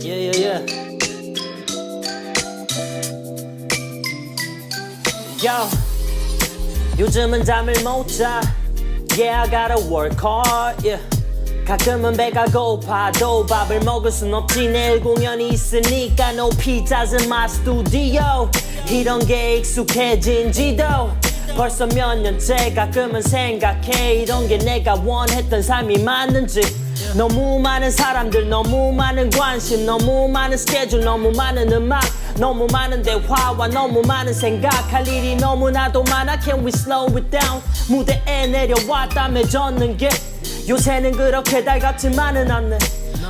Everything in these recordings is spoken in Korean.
Yeah, yeah, yeah. Yo, 요즘은 잠을 못 자. Yeah, I gotta work hard. Yeah. 가끔은 배가 고파도 밥을 먹을 순 없지 내일 공연이 있으니까 No pizzas in my studio 이런 게 익숙해진지도 벌써 몇 년째 가끔은 생각해. 이런 게 내가 원했던 삶이 맞는지. 너무 많은 사람들 너무 많은 관심 너무 많은 스케줄 너무 많은 음악 너무 많은 대화와 너무 많은 생각 할 일이 너무나도 많아. Can we slow it down? 무대에 땀에 젖는 게 요새는 그렇게 달갑지만은 않네.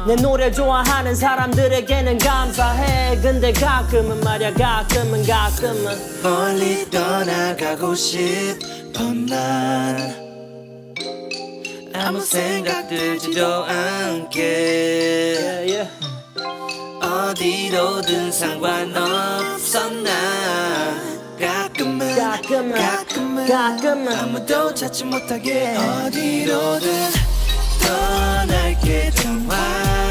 내 노래 좋아하는 사람들에게는 감사해 근데 가끔은 말야 가끔은 가끔은 멀리 떠나가고 싶은 날 아무 생각 들지도 않게 yeah, yeah. 어디로든 상관없어 나 가끔은 가끔은, 가끔은 가끔은. 아무도 찾지 못하게 어디로든 떠날게 전화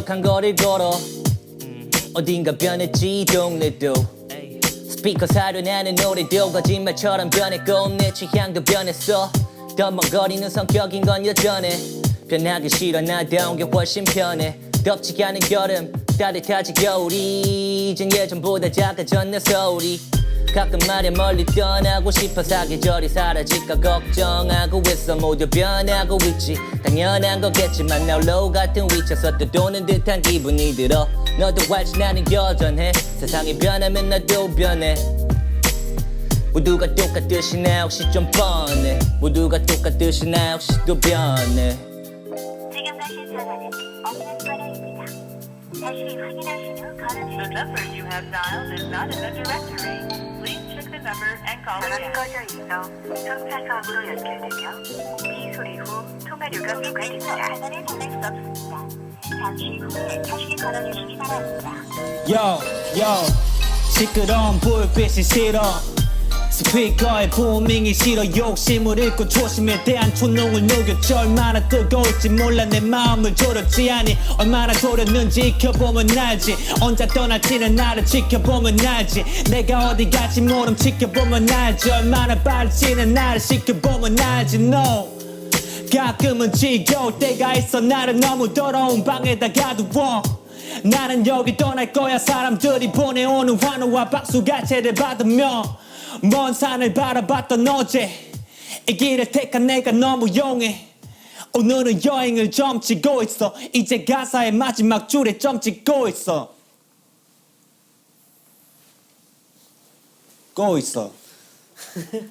한적한 거리를 걸어. 어딘가 변했지 이 동네도. 스피커 사료나는 노래도 거짓말처럼 변했고 내 취향도 변했어. 덤벙거리는 성격인 건 여전해. 변하기 싫어 나다운 게 훨씬 편해. 덥지 않은 여름 따뜻하지 겨울이. 이젠 예전보다 작아졌네 서울이 가끔 말야 멀리 떠나고 싶어 사계절이 사라질까 걱정하고 있어. 모두 변하고 있지. 당연한 거겠지만 나 홀로 같은 위치에서 떠도는 듯한 기분이 들어. 너도 알지 나는 여전해. 세상이 변하면 나도 변해. 모두가 똑같듯이 나 혹시 좀 뻔해. 모두가 똑같듯이 나 혹시 또 변해. 지금 가신 전화는 없는 번호입니다. 다시 확인하신 후 The number you have dialed is not in the directory. 전원. 꺼져 있어 전파사업으로 연결되며 비 소리 후 통화료가 부과됩니다. 전화를 받을 수 없습니다. 잠시 후에 다시 걸어주시기 바랍니다. Yo, yo, 시끄러운 불빛이 싫어. 스피커의 부밍이 싫어 욕심을 잃고 초심에 대한 초농을 녹였지. 얼마나 뜨거울지 몰라 내 마음을 졸였지. 아니 얼마나 졸였는지 익혀보면 알지. 혼자 떠날지는 나를 지켜보면 알지. 내가 어디 갈지 모름 지켜보면 알지. 얼마나 빠를지는 나를 지켜보면 알지. No. 가끔은 지겨울 때가 있어 나를 너무 더러운 방에다 가두어. 나는 여기 떠날 거야. 사람들이 보내오는 환호와 박수 가채를 받으며 먼 산을 바라봤던 어제. 이 길을 택한 내가 너무 용해. 오늘은 여행을 점치고 있어. 이제 가사의 마지막 줄에 점 찍고 있어. 고 있어